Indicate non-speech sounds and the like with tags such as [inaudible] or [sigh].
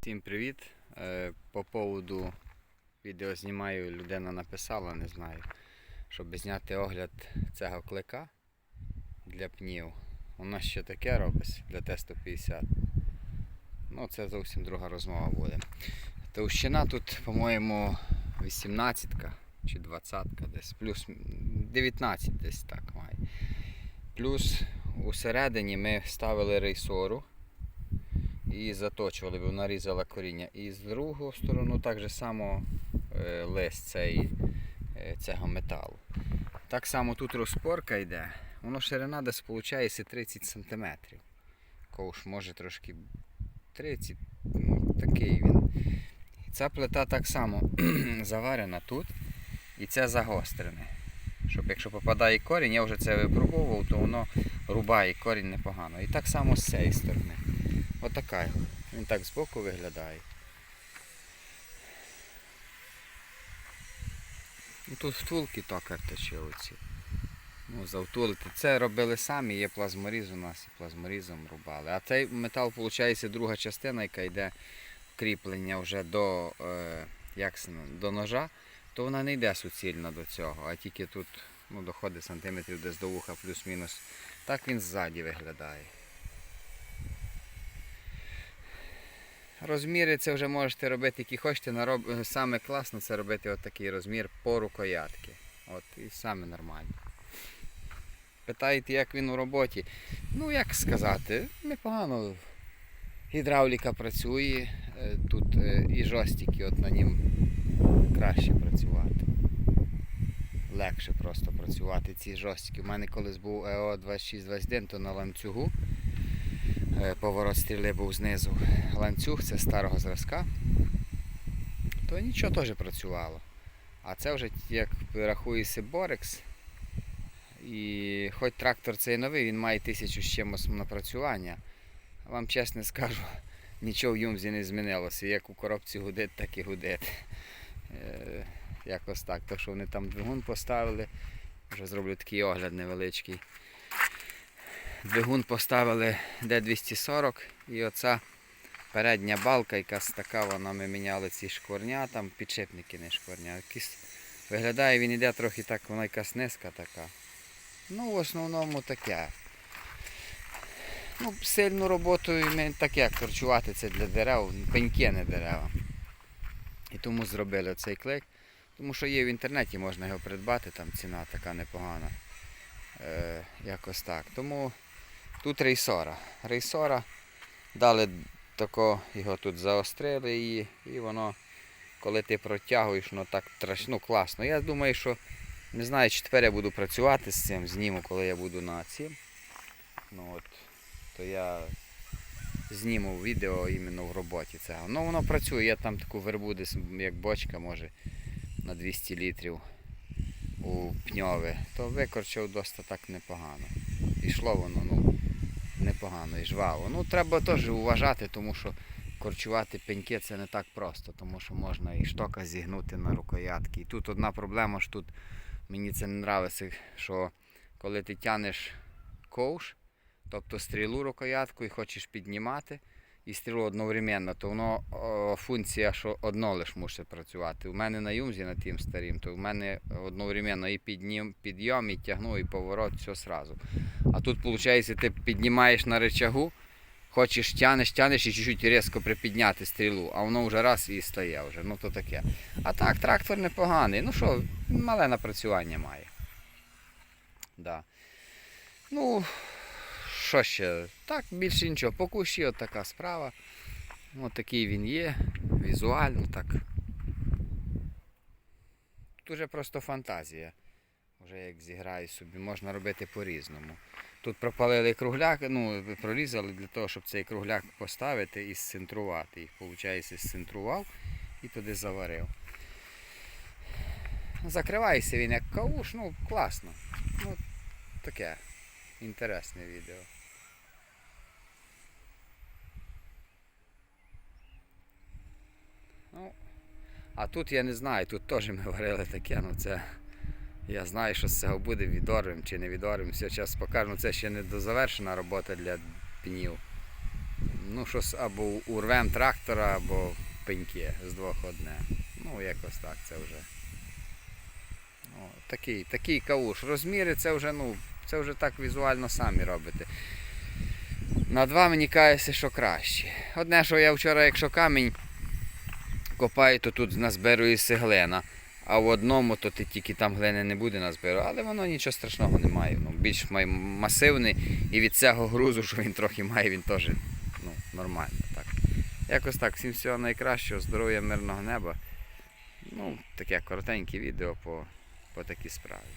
Всім привіт. Е, По поводу відео знімаю, людина написала, не знаю, щоб зняти огляд цього клика для пнів. У нас ще таке робить для Т-150. Ну, це зовсім друга розмова буде. Товщина тут, по-моєму, 18 чи 20 десь, плюс 19 десь так має. Плюс усередині ми ставили рейсору і заточували, бо вона різала коріння. І з другу сторону так же само е, лист цей, е, цього металу. Так само тут розпорка йде, воно ширина десь виходить 30 см. Ковш може трошки 30, ну такий він. Ця плита так само [clears throat] заварена тут і це загострене. Щоб якщо попадає корінь, я вже це випробовував, то воно рубає корінь непогано. І так само з цієї сторони. Отака його. Він так збоку виглядає. Ну, Тут втулки токар тече оці. Ну, завтулити. Це робили самі, є плазморіз у нас і плазморізом рубали. А цей метал, виходить, друга частина, яка йде кріплення вже до, е, як до ножа, то вона не йде суцільно до цього, а тільки тут ну, доходить сантиметрів десь до вуха плюс-мінус. Так він ззаді виглядає. Розміри це вже можете робити, які хочете. Нароб... Саме класно це робити от такий розмір по рукоятки. От, і саме нормально. Питаєте, як він у роботі? Ну, як сказати, непогано. Гідравліка працює, е, тут е, і жостики, от на нім краще працювати. Легше просто працювати ці жостики. У мене колись був ЕО 2621, то на ланцюгу. Е, Поворот стріли був знизу. Ланцюг це старого зразка. То нічого теж працювало. А це вже як рахується Борекс. І хоч трактор цей новий, він має тисячу з чимось напрацювання. Вам чесно скажу, [laughs] нічого в юмзі не змінилося. Як у коробці гудить, так і гудить. Е, Якось так. То, що вони там двигун поставили, вже зроблю такий огляд невеличкий. Двигун поставили D240 і оця передня балка, якась така, вона ми міняли ці шкварня, там підшипники не шкварня. Якісь, виглядає він іде трохи так, вона якась низька така. Ну, в основному таке. Ну, сильну роботу ми таке корчувати це для дерев, пеньки не дерева. І тому зробили цей клик. Тому що є в інтернеті, можна його придбати, там ціна така непогана. Е, якось так. Тому тут рейсора. Рейсора дали тако, його тут заострили і, і воно, коли ти протягуєш, воно так ну, класно. Я думаю, що не знаю, чи тепер я буду працювати з цим, зніму, коли я буду на цім. Ну от, то я зніму відео іменно в роботі цього. Ну воно працює, я там таку вербу десь, як бочка може на 200 літрів у пньове, то викорчав досить так непогано. Ішло воно ну, непогано і жваво. Ну треба теж уважати, тому що корчувати пеньки це не так просто, тому що можна і штока зігнути на рукоятки. І тут одна проблема, що тут мені це не подобається, що коли ти тянеш ковш, тобто стрілу рукоятку і хочеш піднімати, і стрілу одновременно, то воно о, функція, що одно лиш мусить працювати. У мене на юмзі на тим старім, то в мене одновременно і піднім, підйом, і тягну, і поворот, все сразу. А тут, виходить, ти піднімаєш на рычагу, хочеш тянеш, тянеш і чуть-чуть різко припідняти стрілу, а воно вже раз і стає вже. Ну то таке. А так, трактор непоганий. Ну що, мале напрацювання має. Да. Ну, що ще? Так, більше нічого. По кущі от така справа. От такий він є. Візуально так. Тут вже просто фантазія. Вже як зіграю собі, можна робити по-різному. Тут пропалили кругляк, ну, прорізали для того, щоб цей кругляк поставити і зцентрувати їх. Получається, зцентрував і туди заварив. Закривається він як кауш, ну класно. Ну, таке інтересне відео. Ну, а тут я не знаю, тут теж ми варили таке, ну це. Я знаю, що з цього буде відорвим чи не відорвим. Все час покажу, це ще не дозавершена робота для пнів. ну, щось або урвем трактора, або пеньки з двох одне. Ну, якось так це вже. Ну, такий, такий кауш. Розміри це вже, ну, це вже так візуально самі робите. На два мені кається, що краще. Одне, що я вчора, якщо камінь копаю, то тут назбирується глина. А в одному то ти тільки там глини не буде назбиру, але воно нічого страшного не має. Ну, більш має масивний і від цього грузу, що він трохи має, він теж ну, нормально. Так. Якось так, всім всього найкращого, здоров'я, мирного неба. Ну, таке коротеньке відео по, по такій справі.